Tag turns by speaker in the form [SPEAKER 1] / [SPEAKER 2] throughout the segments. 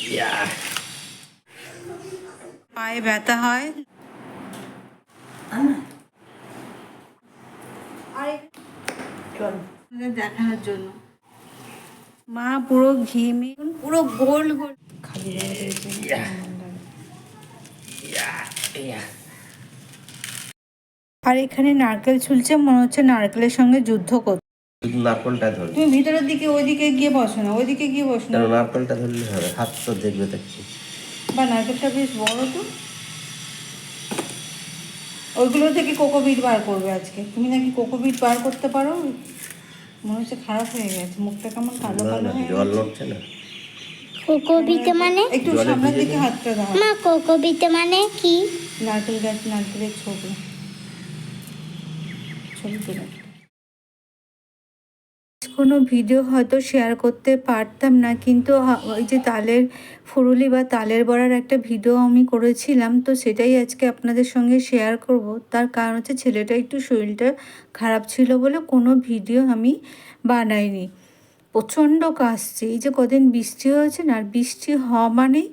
[SPEAKER 1] Yeah.
[SPEAKER 2] পায়ে ব্যথা হয়? দেখানোর জন্য। মা পুরো ঘি পুরো গোল গোল। খালি. আর এখানে নারকেল ঝুলছে মনে হচ্ছে নারকেলের সঙ্গে যুদ্ধ করছে।
[SPEAKER 1] নারকলটা ধরবে।
[SPEAKER 2] তুমি ভিতরের দিকে ওইদিকে গিয়ে বসো না ওইদিকে গিয়ে বসো না।
[SPEAKER 1] নারকলটা ধরলে হবে? হাত তো দেখবে দেখছি।
[SPEAKER 2] বা নারকেলটা বেশ বড় তো। ওইগুলো থেকে কোকোবিট বার করবে আজকে। তুমি নাকি কোকোবিট বার করতে পারো? মনে হচ্ছে খারাপ হয়ে গেছে। মুখটা কেমন কালো কালো হয়ে
[SPEAKER 1] জল। নড়ছে না।
[SPEAKER 3] কোকোবিতে মানে?
[SPEAKER 2] একটু সামনের দিকে হাতটা দাও।
[SPEAKER 3] মা কোকোবিতে মানে কি?
[SPEAKER 2] নারকেল গাছ নারকেলের ছবি ছবি তুলে। কোনো ভিডিও হয়তো শেয়ার করতে পারতাম না, কিন্তু ওই যে তালের ফুরুলি বা তালের বড়ার একটা ভিডিও আমি করেছিলাম, তো সেটাই আজকে আপনাদের সঙ্গে শেয়ার করব। তার কারণ হচ্ছে ছেলেটা একটু শরীরটা খারাপ ছিল বলে কোনো ভিডিও আমি বানাইনি। প্রচণ্ড কাশছে, এই যে কদিন বৃষ্টি হয়েছে না, আর বৃষ্টি হওয়া মানেই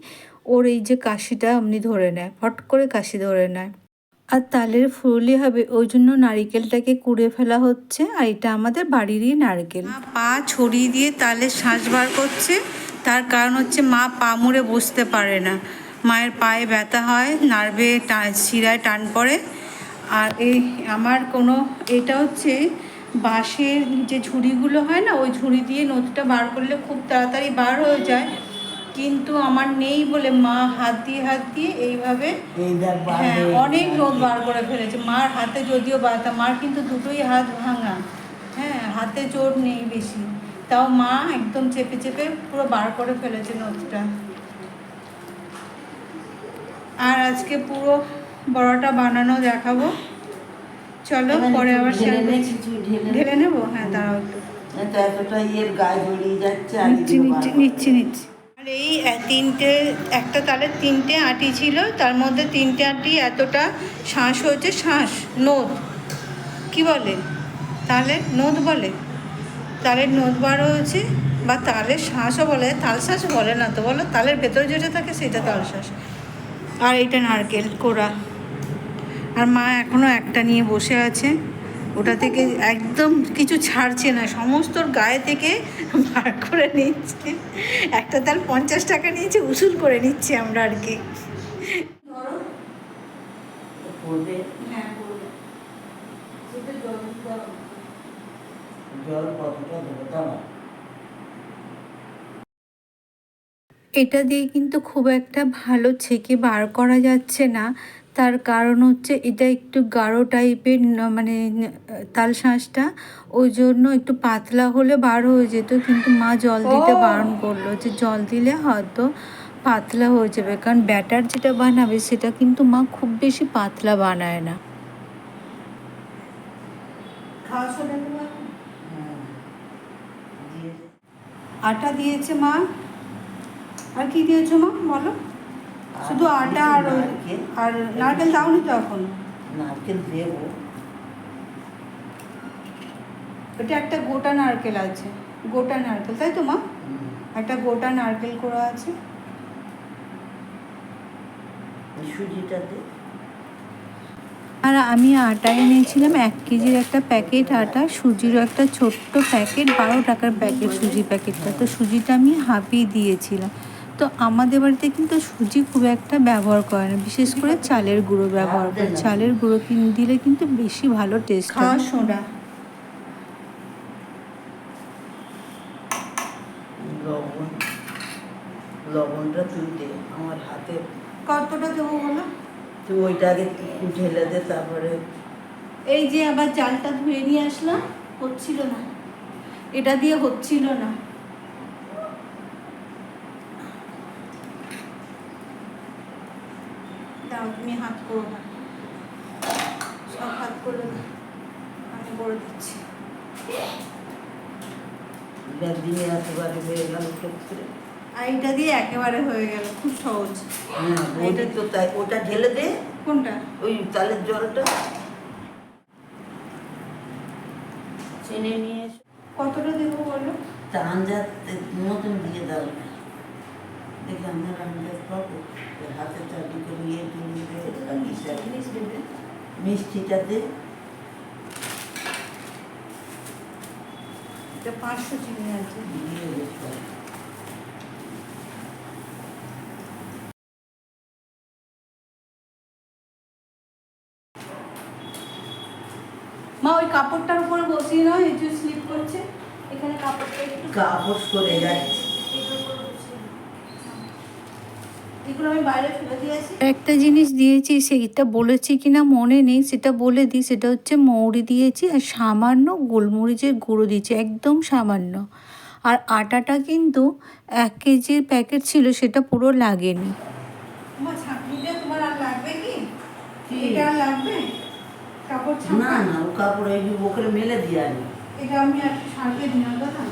[SPEAKER 2] ওর এই যে কাশিটা এমনি ধরে নেয় ফট করে কাশি ধরে নেয়। আর তালের ফুরুলি হবে। ওই জন্য নারিকেলটাকে কুড়ে ফেলা হচ্ছে আর এটা আমাদের বাড়িরই নারকেল। পা ছড়িয়ে দিয়ে তালের শ্বাস বার করছে। তার কারণ হচ্ছে মা পা মুড়ে বসতে পারে না। মায়ের পায়ে ব্যথা হয়, নার্ভে শিরায় টান পড়ে। আর এই আমার কোনো, এটা হচ্ছে বাঁশের যে ঝুড়িগুলো হয় না, ওই ঝুড়ি দিয়ে নথিটা বার করলে খুব তাড়াতাড়ি বার হয়ে যায়। কিন্তু আমার নেই বলে মা হাত দিয়ে হাত দিয়ে এইভাবে হ্যাঁ অনেক নোট বার করে ফেলেছে। মার হাতে যদিও ব্যথা মার কিন্তু দুটোই হাত ভাঙা। হ্যাঁ হাতে জোর নেই বেশি। তাও মা একদম চেপে চেপে পুরো বার করে ফেলেছে নোটটা আর আজকে পুরো বড়টা বানানো দেখাবো। চলো পরে আবার ঢেলে নেব? হ্যাঁ দাঁড়াও একটু। নিচ্ছি নিচ্ছি নিচ্ছি নিচ্ছি। এই তিনটে, একটা তালের তিনটে আটি ছিল, তার মধ্যে তিনটে আটি এতটা শ্বাস হয়েছে শ্বাস নোদ। কি বলে? তাহলে নোদ বলে। তালের নোদ বার হয়েছে, বা তালের শ্বাসও বলে, তাল শ্বাস বলে না তো, বলো, তালের ভেতরে যেটা থাকে সেটা তাল শ্বাস আর এইটা নারকেল কোড়া। আর মা এখনও একটা নিয়ে বসে আছে। ওটা থেকে একদম কিছু ছাড়ছে না সমস্ত গায়ে থেকে বার করে নিচ্ছে। একটা তার পঞ্চাশ টাকা নিয়েছে উসুল করে নিচ্ছে আমরা আর কি।
[SPEAKER 4] দাঁড়া
[SPEAKER 2] এটা দিয়ে কিন্তু খুব একটা ভালো ছেঁকে বার করা যাচ্ছে না। তার কারণ হচ্ছে এটা একটু গাঢ় টাইপের মানে তাল শাঁসটা। ওই জন্য একটু পাতলা হলে বার হয়ে যেত কিন্তু মা জল দিতে বারণ করল যে জল দিলে হয়তো পাতলা হয়ে যাবে। কারণ ব্যাটার যেটা বানাবে সেটা কিন্তু মা খুব বেশি পাতলা বানায় না। আটা দিয়েছে মা। আর কি দিয়েছ মা? বলো। শুধু আটা আর। আর নারকেল দাওনি তো এখন?
[SPEAKER 4] নারকেল দেবো।
[SPEAKER 2] এটা একটা গোটা নারকেল আছে। গোটা নারকেল তাই তো মা? একটা গোটা নারকেল করা আছে। আর আমি আটা এনেছিলাম এক কেজির একটা প্যাকেট আটা সুজিরও একটা ছোট্ট প্যাকেট বারো টাকার প্যাকেট সুজি প্যাকেটটা। তো সুজিটা আমি হাফিয়ে দিয়েছিলাম। তো আমাদের বাড়িতে কিন্তু সুজি খুব একটা ব্যবহার করে না। বিশেষ করে চালের গুঁড়ো ব্যবহার করে। চালের গুঁড়ো কিন দিলে কিন্তু বেশি ভালো টেস্ট হয়। সোডা
[SPEAKER 4] লবণ লবণটা তুই আমার হাতে।
[SPEAKER 2] কতটা দেবো বলো?
[SPEAKER 4] তুই ওইটা আগে ঢেলে দে তারপরে
[SPEAKER 2] এই যে আবার চালটা ধুয়ে নিয়ে আসলাম হচ্ছিল না। এটা দিয়ে হচ্ছিল না। তুমি হাত করো না সব হাত করো না আমি করে দিচ্ছি
[SPEAKER 4] এটা দিয়ে একেবারে হয়ে গেল
[SPEAKER 2] আর এটা দিয়ে একেবারে হয়ে গেল খুব সহজ।
[SPEAKER 4] হ্যাঁ ওইটা তো তাই ওটা ঢেলে দে
[SPEAKER 2] কোনটা?
[SPEAKER 4] ওই তালের জলটা চিনি নিয়ে
[SPEAKER 2] কতটা দেবো বলো?
[SPEAKER 4] তা মতন দিয়ে দাও। এখানে রান্না পাবো হাতে চারদিকে নিয়ে দিয়ে মিষ্টিটা দে
[SPEAKER 2] এটা পাঁচশো চিনি আছে
[SPEAKER 4] দিয়ে দে সব।
[SPEAKER 2] মা ওই কাপড়টার উপরে বসিয়ে নাও এই যে স্লিপ করছে এখানে কাপড়টা একটু
[SPEAKER 4] কাপড় সরে যাচ্ছে
[SPEAKER 2] এগুলোর উপরে বসিয়ে নাও। এগুলো আমি বাইরে ফেলে দিয়েছি একটা জিনিস দিয়েছি সেইটা বলেছি কিনা মনে নেই সেটা বলে দিই সেটা হচ্ছে মৌরি দিয়েছি আর সামান্য গোলমরিচের গুঁড়ো দিয়েছি একদম সামান্য। আর আটাটা কিন্তু এক কেজির প্যাকেট ছিল সেটা পুরো লাগেনি। তোমার আর লাগবে কি?
[SPEAKER 4] কি?
[SPEAKER 2] এটা আর লাগবে? কাপড়
[SPEAKER 4] না না ও কাপড় এই ওখানে মেলে দিয়ে আনি।
[SPEAKER 2] এটা আমি একটু ছাড়িয়ে দিলাম দাদা।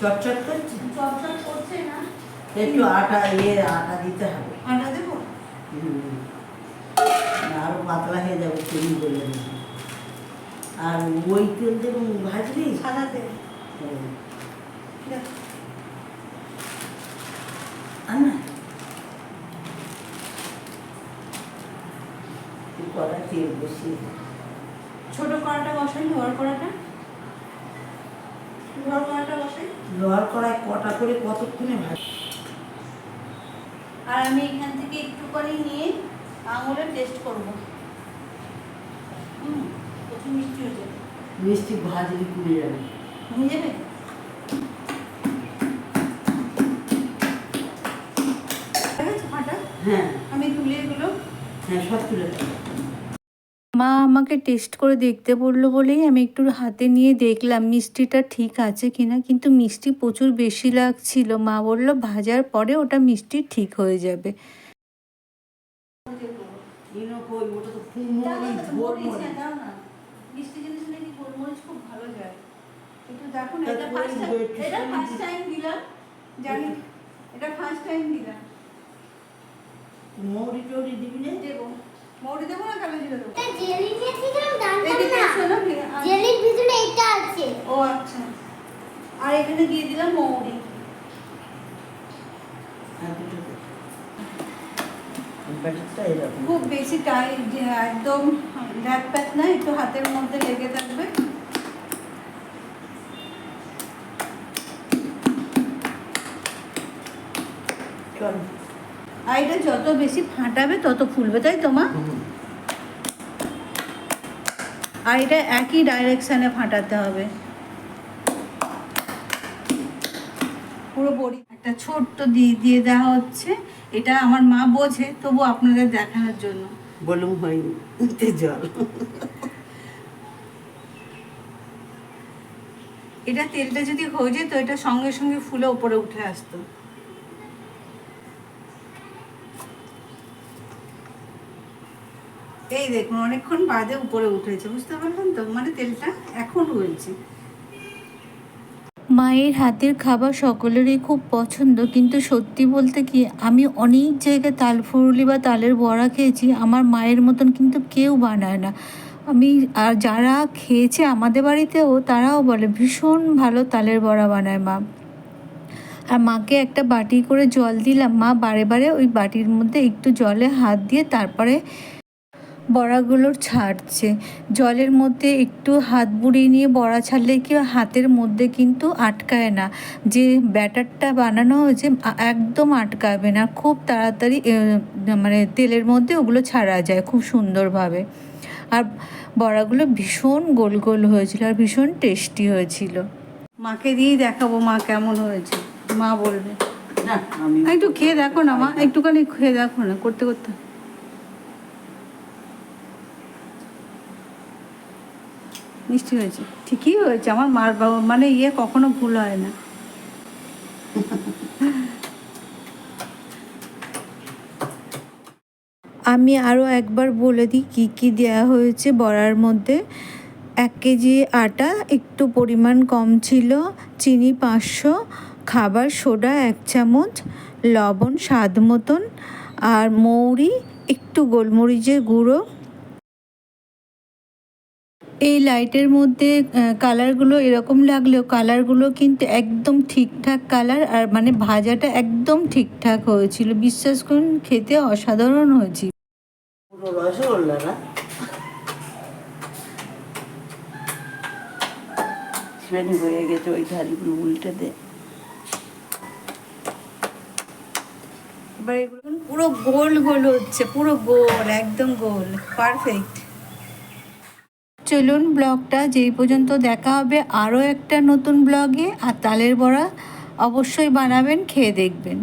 [SPEAKER 4] চটচট করছে?
[SPEAKER 2] চপচপ করছে না।
[SPEAKER 4] একটু আটা ইয়ে আটা দিতে হবে।
[SPEAKER 2] আটা দেবো?
[SPEAKER 4] হুম। আরও পাতলা হয়ে যাবে চিনি বলে আর ওই তেল দেবো ভাজলি?
[SPEAKER 2] সাদা তেল।
[SPEAKER 4] না। কড়া তেল বসিয়ে।
[SPEAKER 2] ছোট কড়াটা বসাই লোহার কড়াটা? লোহার কড়াটা বসাই?
[SPEAKER 4] লোহার কড়াই কটা করে কতক্ষণে ভাজ
[SPEAKER 2] আর আমি এখান থেকে একটু করে নিয়ে আঙুলে টেস্ট করব। হুম প্রচুর মিষ্টি হয়ে যাবে।
[SPEAKER 4] মিষ্টি ভাজি পুড়ে যাবে।
[SPEAKER 2] হয়ে যাবে? হয়ে
[SPEAKER 4] হ্যাঁ।
[SPEAKER 2] আমি তুলে এগুলো
[SPEAKER 4] হ্যাঁ সব তুলে দেবো
[SPEAKER 2] আমাকে টেস্ট করে দেখতে বলল বলেই আমি একটু হাতে নিয়ে দেখলাম, মিষ্টিটা ঠিক আছে কিনা, কিন্তু মিষ্টি প্রচুর বেশি লাগছিল। মা বলল, ভাজার পরে ওটা মিষ্টি ঠিক হয়ে যাবে।
[SPEAKER 4] মৌরি টৌরি দিবি না
[SPEAKER 2] দেবো মৌরি দেবো না কালো জিরে দেবো?
[SPEAKER 3] জেলি নিয়েছিলাম জানতাম না।
[SPEAKER 2] শোনো
[SPEAKER 3] জেলির ভিতরে এটা আছে।
[SPEAKER 2] ও আচ্ছা। আর এখানে দিয়ে দিলাম মৌরি।
[SPEAKER 4] এরকম।
[SPEAKER 2] খুব বেশি টাইট একদম ঢ্যাক প্যাক না একটু হাতের মধ্যে লেগে থাকবে।
[SPEAKER 4] চল।
[SPEAKER 2] আর এটা যত বেশি ফাটাবে তত ফুলবে তাই তো মা? আর এটা একই ডাইরেকশানে ফাটাতে হবে। পুরো বড়ি একটা ছোট্ট দিয়ে দিয়ে দেওয়া হচ্ছে। এটা আমার মা বোঝে তবু আপনাদের দেখানোর জন্য।
[SPEAKER 4] বলুম হয়নি তে জল।
[SPEAKER 2] এটা তেলটা যদি হয়ে যেত এটা সঙ্গে সঙ্গে ফুলে ওপরে উঠে আসতো। এই দেখুন, অনেকক্ষণ বাদে উপরে উঠেছে, বুঝতে পারলেন তো? মানে তেলটা এখন হয়েছে। মায়ের হাতের খাবার সকলেরই খুব পছন্দ, কিন্তু সত্যি বলতে কি, আমি অনেক জায়গায় তাল ফুরুলি বা তালের বড়া খেয়েছি, আমার মায়ের মতন কিন্তু কেউ বানায় না। আমি, আর যারা খেয়েছে আমাদের বাড়িতেও, তারাও বলে, ভীষণ ভালো তালের বড়া বানায় মা। আর মাকে একটা বাটি করে জল দিলাম। মা বারে বারে ওই বাটির মধ্যে একটু জলে হাত দিয়ে, তারপরে বড়াগুলোর ছাড়ছে। জলের মধ্যে একটু হাত বুড়িয়ে নিয়ে বড়া ছাড়লে কি হাতের মধ্যে কিন্তু আটকায় না। যে ব্যাটারটা বানানো হয়েছে একদম আটকাবে না। খুব তাড়াতাড়ি মানে তেলের মধ্যে ওগুলো ছাড়া যায় খুব সুন্দরভাবে। আর বড়াগুলো ভীষণ গোল গোল হয়েছিল আর ভীষণ টেস্টি হয়েছিল। মাকে দিয়েই দেখাবো মা কেমন হয়েছে। মা বলবে। একটু খেয়ে দেখো না মা একটুখানি খেয়ে দেখো না করতে করতে। মিষ্টি হয়েছে। ঠিকই হয়েছে, আমার মার বাবা মানে ইয়ে কখনো ভুল হয় না। আমি আরও একবার বলে দিই, কী কী দেওয়া হয়েছে বড়ার মধ্যে। এক কেজি আটা, একটু পরিমাণ কম ছিল, চিনি পাঁচশো, খাবার সোডা এক চামচ, লবণ স্বাদ মতন, আর মৌরি, একটু গোলমরিচের গুঁড়ো। এই লাইটের মধ্যে কালারগুলো এরকম লাগলেও কালারগুলো কিন্তু একদম ঠিকঠাক কালার আর মানে ভাজাটা একদম ঠিকঠাক হয়েছিল। বিশ্বাস করুন খেতে অসাধারণ হয়েছিল।
[SPEAKER 4] হয়ে গেছে ওই ধারিগুলো উল্টে দে।
[SPEAKER 2] এবার এগুলো পুরো গোল গোল হচ্ছে পুরো গোল একদম গোল পারফেক্ট চলুন ব্লগটা যেই পর্যন্ত দেখা হবে আরও একটা নতুন ব্লগে, আর তালের বড়া অবশ্যই বানাবেন, খেয়ে দেখবেন।